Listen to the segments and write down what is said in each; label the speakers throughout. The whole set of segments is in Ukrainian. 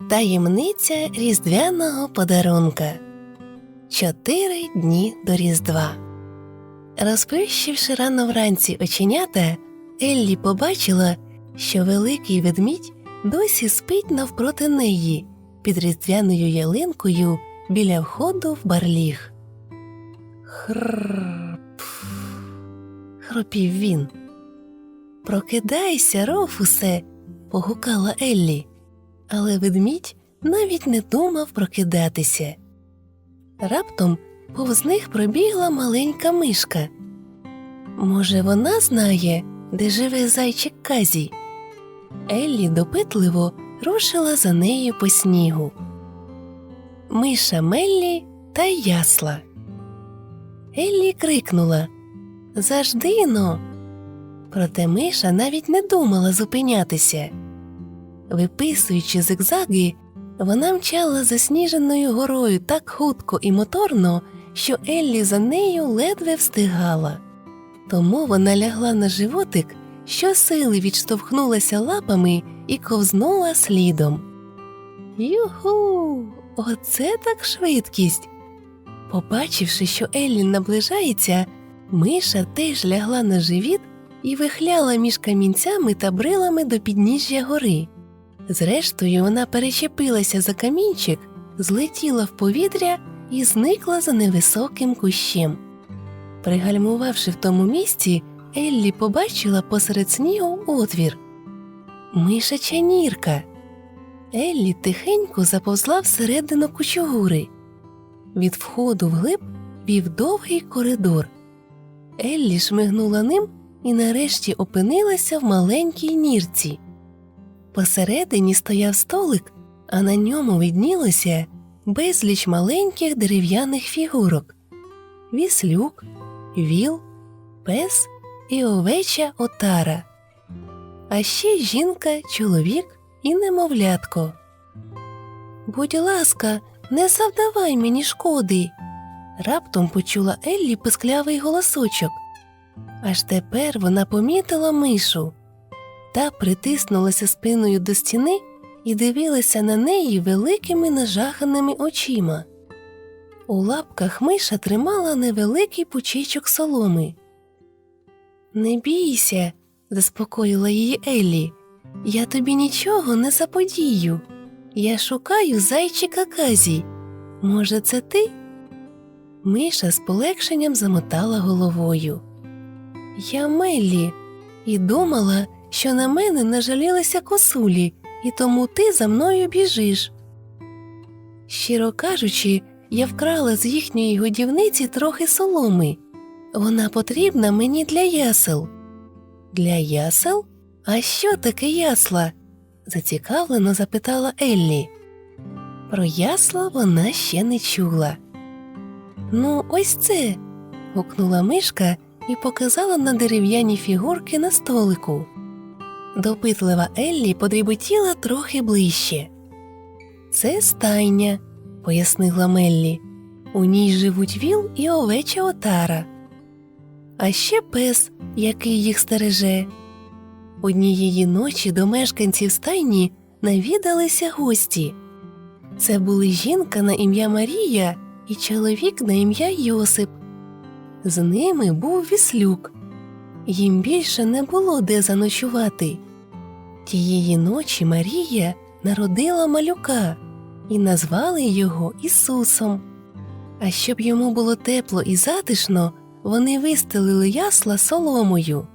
Speaker 1: Таємниця різдвяного подарунка. Чотири дні до Різдва. Розплющивши рано вранці оченята, Еллі побачила, що великий ведмідь досі спить навпроти неї під різдвяною ялинкою біля входу в барліг. Хрррр. хропів він. Прокидайся, Рофусе, погукала Еллі але ведмідь навіть не думав прокидатися. Раптом повз них пробігла маленька мишка. Може, вона знає, де живе зайчик Казі? Еллі допитливо рушила за нею по снігу. Миша Меллі та ясла. Еллі крикнула Заждино. Проте миша навіть не думала зупинятися. Виписуючи зигзаги, вона мчала засніженою горою так хутко і моторно, що Еллі за нею ледве встигала. Тому вона лягла на животик, щосили відштовхнулася лапами і ковзнула слідом. Юху, оце так швидкість. Побачивши, що Еллі наближається, миша теж лягла на живіт і вихляла між камінцями та брилами до підніжжя гори. Зрештою, вона перечепилася за камінчик, злетіла в повітря і зникла за невисоким кущем. Пригальмувавши в тому місці, Еллі побачила посеред снігу отвір. Мишача нірка. Еллі тихенько заповзла всередину кучугури. Від входу вглиб вів довгий коридор. Еллі шмигнула ним і нарешті опинилася в маленькій нірці. Посередині стояв столик, а на ньому виднілося безліч маленьких дерев'яних фігурок віслюк, віл, пес і овеча отара, а ще жінка, чоловік і немовлятко. Будь ласка, не завдавай мені шкоди. Раптом почула Еллі писклявий голосочок. Аж тепер вона помітила мишу та притиснулася спиною до стіни і дивилася на неї великими нажаханими очима. У лапках миша тримала невеликий пучечок соломи. Не бійся, заспокоїла її Еллі. Я тобі нічого не заподію. Я шукаю зайчика Казі. Може, це ти? Миша з полегшенням замотала головою. Я Меллі і думала, що на мене нажалілися косулі, і тому ти за мною біжиш. Щиро кажучи, я вкрала з їхньої годівниці трохи соломи. Вона потрібна мені для ясел. Для ясел? А що таке ясла? зацікавлено запитала Еллі. Про ясла вона ще не чула. Ну, ось це. гукнула мишка і показала на дерев'яні фігурки на столику. Допитлива Еллі подріботіла трохи ближче. Це стайня, пояснила Меллі. У ній живуть віл і овеча отара, а ще пес, який їх стереже. Однієї ночі до мешканців стайні навідалися гості. Це були жінка на ім'я Марія і чоловік на ім'я Йосип. З ними був віслюк. Їм більше не було де заночувати. Тієї ночі Марія народила малюка і назвали його Ісусом. А щоб йому було тепло і затишно, вони вистелили ясла соломою.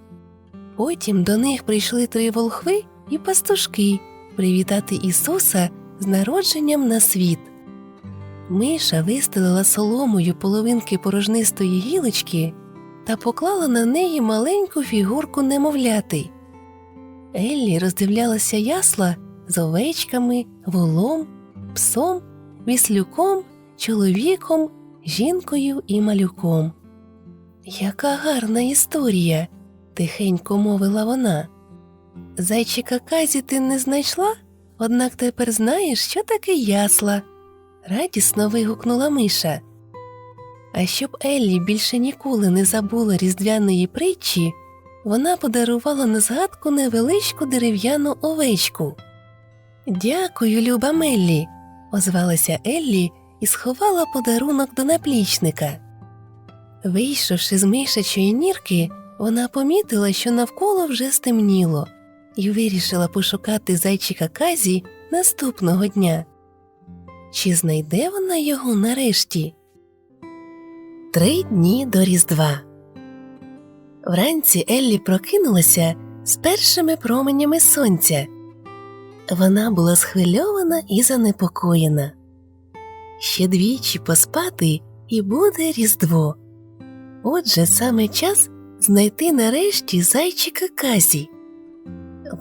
Speaker 1: Потім до них прийшли три волхви і пастушки привітати Ісуса з народженням на світ. Миша вистелила соломою половинки порожнистої гілочки та поклала на неї маленьку фігурку немовляти. Еллі роздивлялася ясла з овечками, волом, псом, віслюком, чоловіком, жінкою і малюком. Яка гарна історія, тихенько мовила вона. Зайчика казі ти не знайшла, однак тепер знаєш, що таке ясла. радісно вигукнула Миша. А щоб Еллі більше ніколи не забула різдвяної притчі, вона подарувала на згадку невеличку дерев'яну овечку. Дякую, люба Меллі, озвалася Еллі і сховала подарунок до наплічника. Вийшовши з мишачої нірки, вона помітила, що навколо вже стемніло, і вирішила пошукати зайчика Казі наступного дня. Чи знайде вона його нарешті? Три дні до Різдва. Вранці Еллі прокинулася з першими променями сонця. Вона була схвильована і занепокоєна. Ще двічі поспати і буде Різдво. Отже, саме час знайти нарешті зайчика Казі.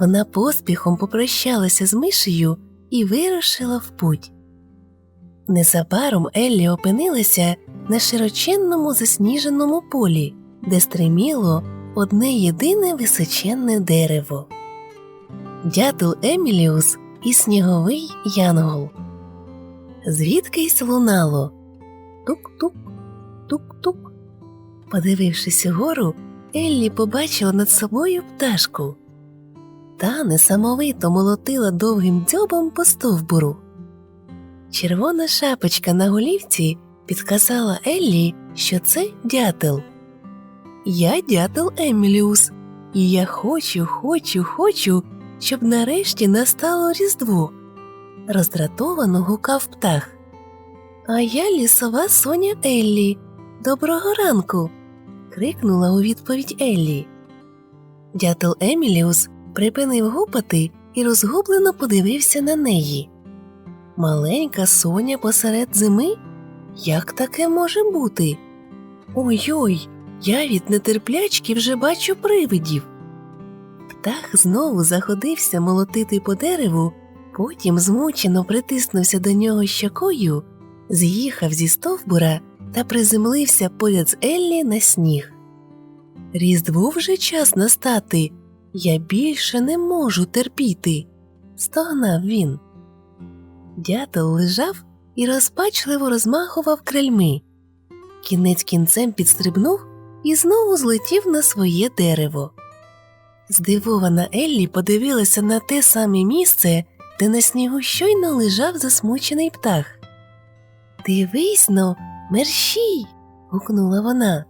Speaker 1: Вона поспіхом попрощалася з мишею і вирушила в путь. Незабаром Еллі опинилася на широченному засніженому полі, де стриміло одне єдине височенне дерево. Дятел Еміліус і сніговий янгол. Звідкись лунало тук-тук, тук-тук. Подивившись угору, Еллі побачила над собою пташку. Та несамовито молотила довгим дзьобом по стовбуру. Червона шапочка на голівці підказала Еллі, що це дятел. Я дятел Еміліус, і я хочу, хочу, хочу, щоб нарешті настало Різдво. Роздратовано гукав птах. А я лісова соня Еллі. Доброго ранку. крикнула у відповідь Еллі. Дятел Еміліус припинив гупати і розгублено подивився на неї. Маленька соня посеред зими? Як таке може бути? Ой-ой, я від нетерплячки вже бачу привидів. Птах знову заходився молотити по дереву, потім змучено притиснувся до нього щокою, з'їхав зі стовбура та приземлився поряд з Еллі на сніг. Різдву вже час настати. Я більше не можу терпіти, стогнав він. Дятел лежав і розпачливо розмахував крильми. Кінець кінцем підстрибнув і знову злетів на своє дерево. Здивована Еллі подивилася на те саме місце, де на снігу щойно лежав засмучений птах. Дивись но, мерщій. гукнула вона.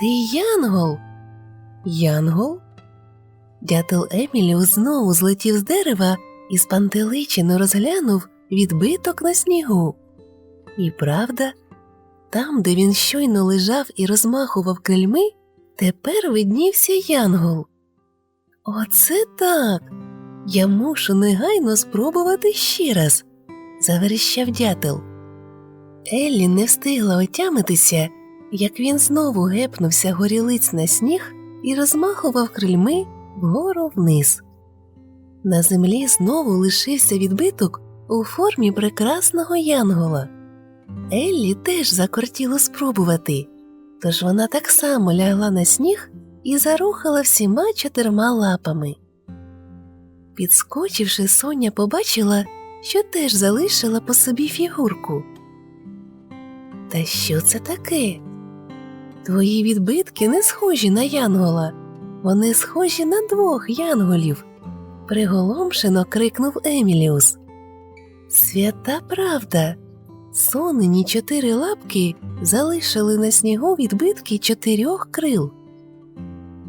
Speaker 1: Ти янгол. Янгол? Дятел Еміліус знову злетів з дерева і спантеличено розглянув відбиток на снігу. І правда, там, де він щойно лежав і розмахував крильми, тепер виднівся янгол. Оце так. Я мушу негайно спробувати ще раз, заверещав дятел. Еллі не встигла отямитися, як він знову гепнувся горілиць на сніг і розмахував крильми вгору вниз. На землі знову лишився відбиток у формі прекрасного янгола. Еллі теж закортіло спробувати, тож вона так само лягла на сніг і зарухала всіма чотирма лапами. Підскочивши, Соня побачила, що теж залишила по собі фігурку. Та що це таке? Твої відбитки не схожі на янгола, вони схожі на двох янголів. приголомшено крикнув Еміліус. Свята правда. Сонені чотири лапки залишили на снігу відбитки чотирьох крил.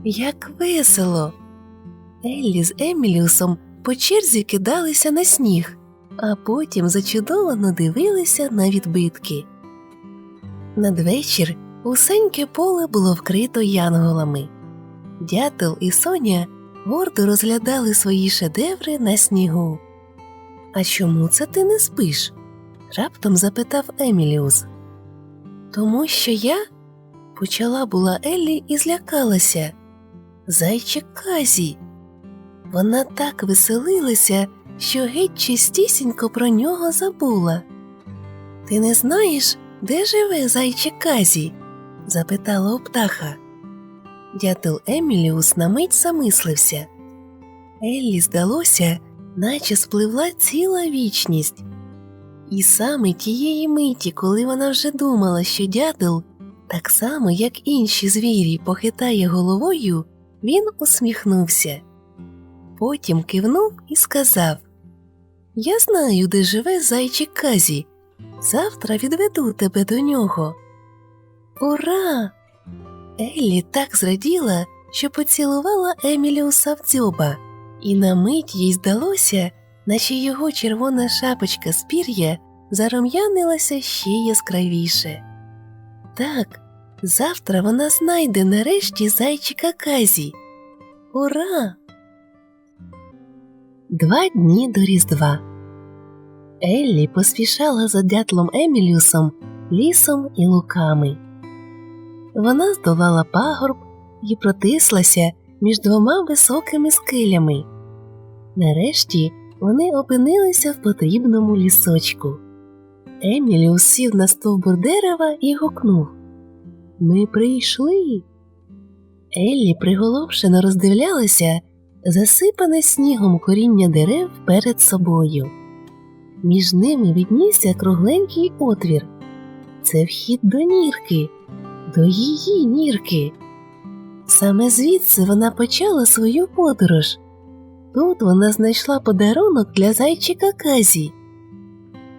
Speaker 1: Як весело. Еллі з Еміліусом по черзі кидалися на сніг, а потім зачудовано дивилися на відбитки. Надвечір усеньке поле було вкрито янголами. Дятел і Соня гордо розглядали свої шедеври на снігу. А чому це ти не спиш? Раптом запитав Еміліус. Тому що я почала була Еллі і злякалася. Зайчик Казі. Вона так веселилася, що геть чистісінько про нього забула. Ти не знаєш, де живе зайчик Казі? запитала у птаха. Дятел Еміліус на мить замислився. Еллі здалося, наче спливла ціла вічність. І саме тієї миті, коли вона вже думала, що дятел, так само, як інші звірі, похитає головою, він усміхнувся. Потім кивнув і сказав Я знаю, де живе зайчик Казі. Завтра відведу тебе до нього. Ура! Еллі так зраділа, що поцілувала Еміліуса в дзьоба, і на мить їй здалося, наче його червона шапочка з пір'я зарум'янилася ще яскравіше. Так, завтра вона знайде нарешті зайчика Казі. Ура! Два дні до Різдва. Еллі поспішала за дятлом Еміліусом, лісом і луками. Вона здолала пагорб і протислася між двома високими скелями. Нарешті вони опинилися в потрібному лісочку. Еміліус сів на стовбур дерева і гукнув Ми прийшли. Еллі приголомшено роздивлялася засипане снігом коріння дерев перед собою. Між ними віднісся кругленький отвір. Це вхід до нірки, до її нірки. Саме звідси вона почала свою подорож. Тут вона знайшла подарунок для зайчика Казі.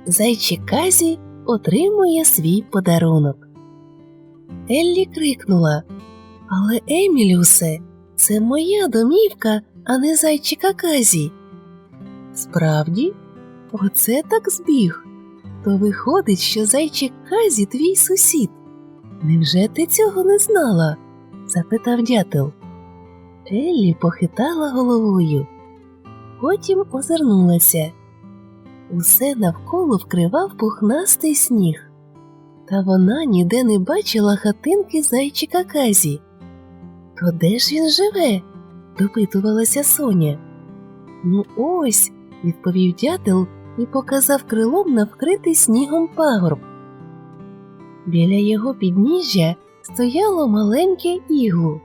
Speaker 1: Зайчик Казі отримує свій подарунок. Еллі крикнула Але Еміліусе, це моя домівка, а не зайчика Казі. Справді, оце так збіг. То виходить, що зайчик Казі твій сусід. Невже ти цього не знала? запитав дятел. Еллі похитала головою, потім озирнулася. Усе навколо вкривав пухнастий сніг, та вона ніде не бачила хатинки зайчика Казі. То де ж він живе? допитувалася Соня. Ну, ось, відповів дятел і показав крилом на вкритий снігом пагорб. Біля його підніжжя стояло маленьке іглу.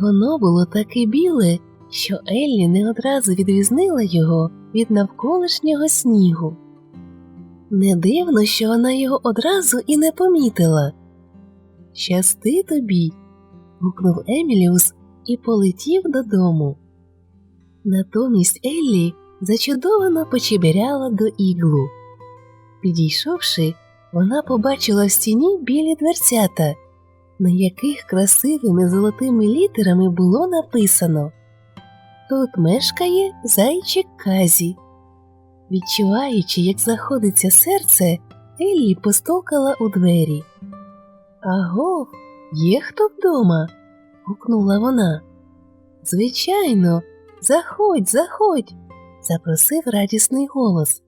Speaker 1: Воно було таке біле, що Еллі не одразу відрізнила його від навколишнього снігу. Не дивно, що вона його одразу і не помітила. Щасти тобі. гукнув Еміліус і полетів додому. Натомість Еллі зачудовано почебіряла до іглу. Підійшовши, вона побачила в стіні білі дверцята, на яких красивими золотими літерами було написано Тут мешкає зайчик Казі. Відчуваючи, як заходиться серце, Еллі постукала у двері. Аго, є хто вдома? гукнула вона. Звичайно, заходь, заходь, запросив радісний голос.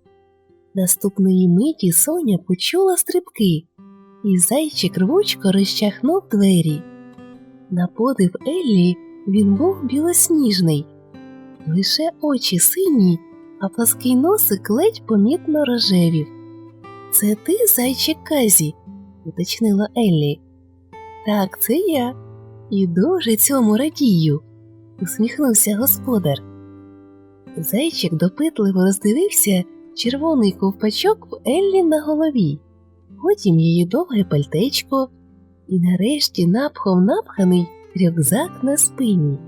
Speaker 1: Наступної миті Соня почула стрибки, і зайчик рвучко розчахнув двері. На подив Еллі він був білосніжний, лише очі сині, а плаский носик ледь помітно рожевів. Це ти, зайчик Казі? уточнила Еллі. Так, це я. І дуже цьому радію, усміхнувся господар. Зайчик допитливо роздивився червоний ковпачок в Еллі на голові, потім її довге пальтечко і нарешті напхом напханий рюкзак на спині.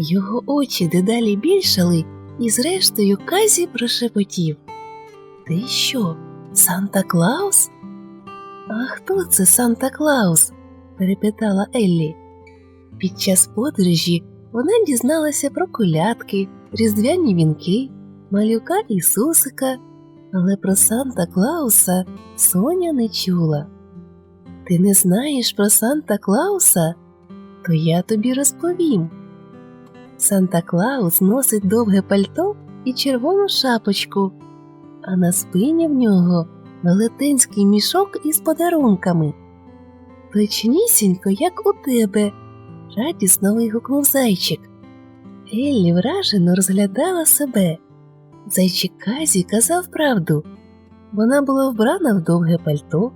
Speaker 1: Його очі дедалі більшали і, зрештою, казі прошепотів Ти що, Санта Клаус? А хто це Санта Клаус? перепитала Еллі. Під час подорожі вона дізналася про колядки, різдвяні вінки, малюка Ісусика, але про Санта Клауса Соня не чула. Ти не знаєш про Санта Клауса? То я тобі розповім. Санта Клаус носить довге пальто і червону шапочку, а на спині в нього велетенський мішок із подарунками. Точнісінько, як у тебе, радісно вигукнув зайчик. Еллі вражено розглядала себе. Зайчик Казі казав правду. Вона була вбрана в довге пальто,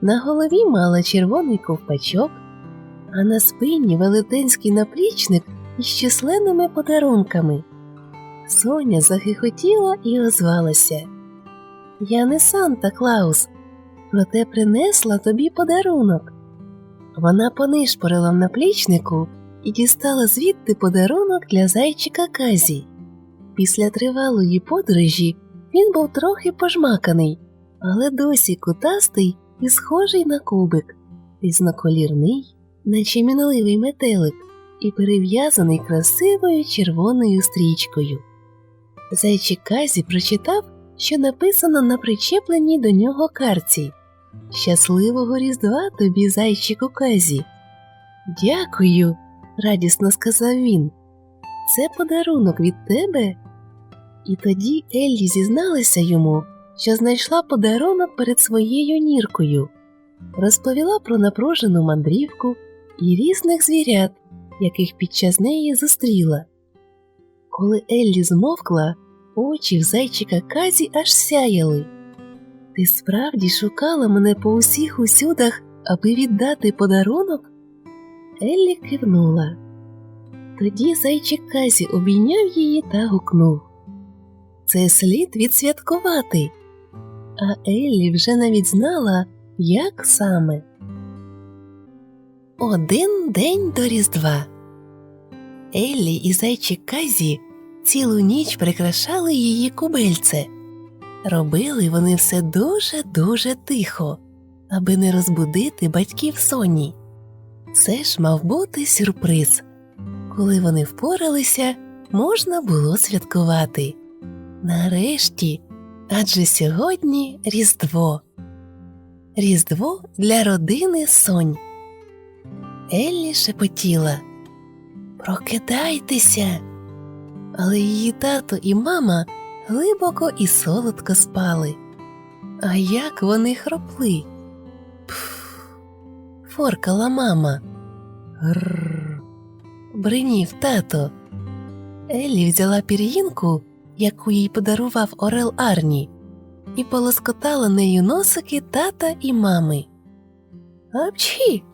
Speaker 1: на голові мала червоний ковпачок, а на спині велетенський наплічник із численними подарунками. Соня захихотіла і озвалася. Я не Санта Клаус, проте принесла тобі подарунок. Вона понишпорила в наплічнику і дістала звідти подарунок для зайчика Казі. Після тривалої подорожі він був трохи пожмаканий, але досі кутастий і схожий на кубик, різноколірний, наче мінливий метелик, і перев'язаний красивою червоною стрічкою. Зайчик Казі прочитав, що написано на причепленій до нього карці. Щасливого Різдва тобі, зайчику Казі. Дякую, радісно сказав він. Це подарунок від тебе. І тоді Еллі зізналася йому, що знайшла подарунок перед своєю ніркою, розповіла про напружену мандрівку і різних звірят, яких під час неї зустріла. Коли Еллі змовкла, очі в зайчика Казі аж сяяли. Ти справді шукала мене по усіх усюдах, аби віддати подарунок? Еллі кивнула. Тоді зайчик Казі обійняв її та гукнув. Це слід відсвяткувати. А Еллі вже навіть знала, як саме. Один день до Різдва. Еллі і зайчик Казі цілу ніч прикрашали її кубельце. Робили вони все дуже дуже тихо, аби не розбудити батьків Соні. Це ж мав бути сюрприз. Коли вони впоралися, можна було святкувати. Нарешті, адже сьогодні Різдво. Різдво для родини Сонь. Еллі шепотіла Прокидайтеся. Але її тато і мама глибоко і солодко спали. А як вони хропли? Пф, форкала мама. Гррр. Бринів тато. Еллі взяла пір'їнку, яку їй подарував Орел Арні, і полоскотала нею носики тата і мами. Апчхі.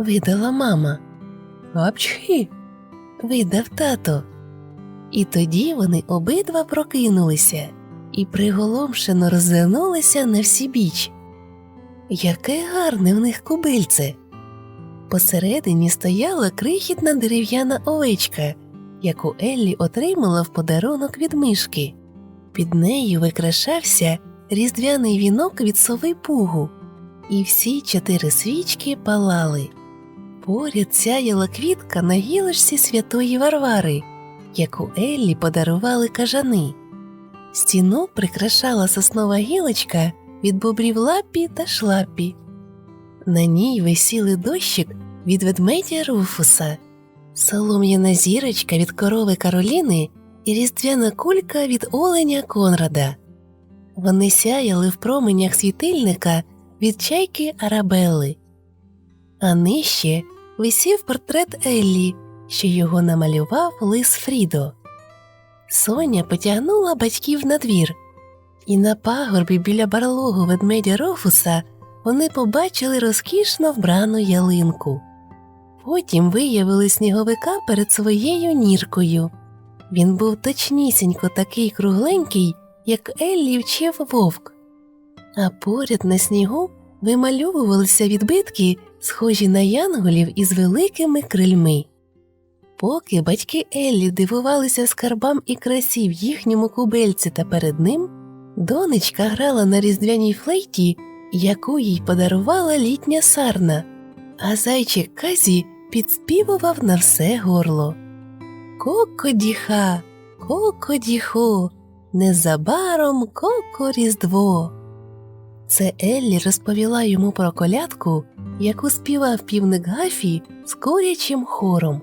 Speaker 1: Видала мама. Апчхі. видав тато. І тоді вони обидва прокинулися і приголомшено розвернулися на всі біч. Яке гарне в них кубильце! Посередині стояла крихітна дерев'яна овечка, яку Еллі отримала в подарунок від мишки. Під нею викрашався різдвяний вінок від сови пугу, і всі чотири свічки палали. Поряд сяяла квітка на гілочці святої Варвари, яку Еллі подарували кажани. Стіну прикрашала соснова гілочка від бобрів лапі та шлапі. На ній висіли дощик від ведмедя Руфуса, солом'яна зірочка від корови Кароліни і різдвяна кулька від оленя Конрада. Вони сяяли в променях світильника від чайки Арабелли. А нижче висів портрет Еллі, що його намалював лис Фрідо. Соня потягнула батьків на двір, і на пагорбі біля барлогу ведмедя Рофуса вони побачили розкішно вбрану ялинку. Потім виявили сніговика перед своєю ніркою. Він був точнісінько такий кругленький, як Еллі вчив вовк, а поряд на снігу вимальовувалися відбитки, схожі на янголів із великими крильми. Поки батьки Еллі дивувалися скарбам і красі в їхньому кубельці та перед ним, донечка грала на різдвяній флейті, яку їй подарувала літня сарна, а зайчик Казі підспівував на все горло. Кокодіха, кокодіхо, незабаром коко різдво. Це Еллі розповіла йому про колядку, яку співав півник Гафі з курячим хором.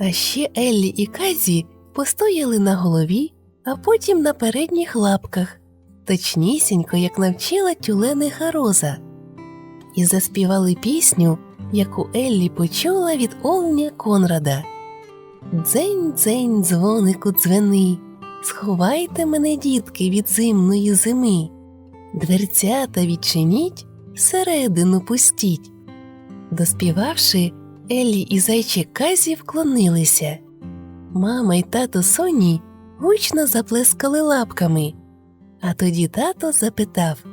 Speaker 1: А ще Еллі і Казі постояли на голові, а потім на передніх лапках, точнісінько, як навчила тюлениха роза, і заспівали пісню, яку Еллі почула від Оленя Конрада. Дзень дзень дзвонику дзвени, сховайте мене, дітки, від зимної зими, дверцята відчиніть, всередину пустіть. Доспівавши, Еллі і зайчик Казі вклонилися. Мама й тато Соні гучно заплескали лапками, а тоді тато запитав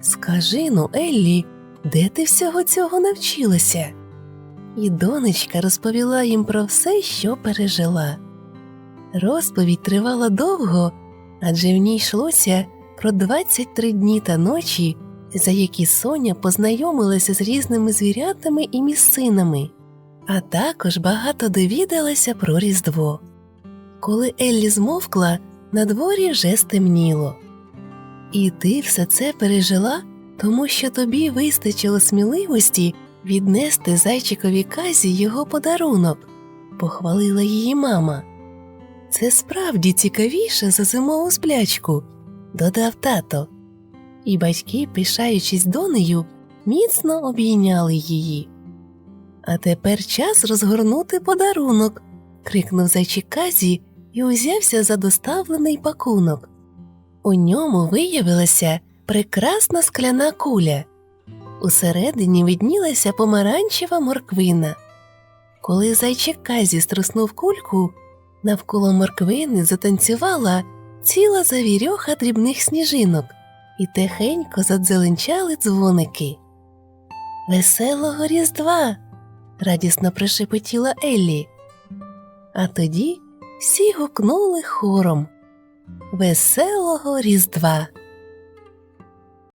Speaker 1: Скажи ну, Еллі, де ти всього цього навчилася? І донечка розповіла їм про все, що пережила. Розповідь тривала довго, адже в ній йшлося про 23 дні та ночі, за які Соня познайомилася з різними звірятами і місцинами, а також багато довідалася про Різдво. Коли Еллі змовкла, на дворі вже стемніло. І ти все це пережила, тому що тобі вистачило сміливості віднести зайчикові казі його подарунок, похвалила її мама. Це справді цікавіше за зимову сплячку, додав тато. І батьки, пишаючись донею, міцно обійняли її. А тепер час розгорнути подарунок, крикнув зайчик Казі і узявся за доставлений пакунок. У ньому виявилася прекрасна скляна куля. Усередині виднілася помаранчева морквина. Коли зайчик Казі струснув кульку, навколо морквини затанцювала ціла завірьоха дрібних сніжинок і тихенько задзеленчали дзвоники. Веселого Різдва! радісно пришепотіла Еллі. А тоді всі гукнули хором Веселого Різдва!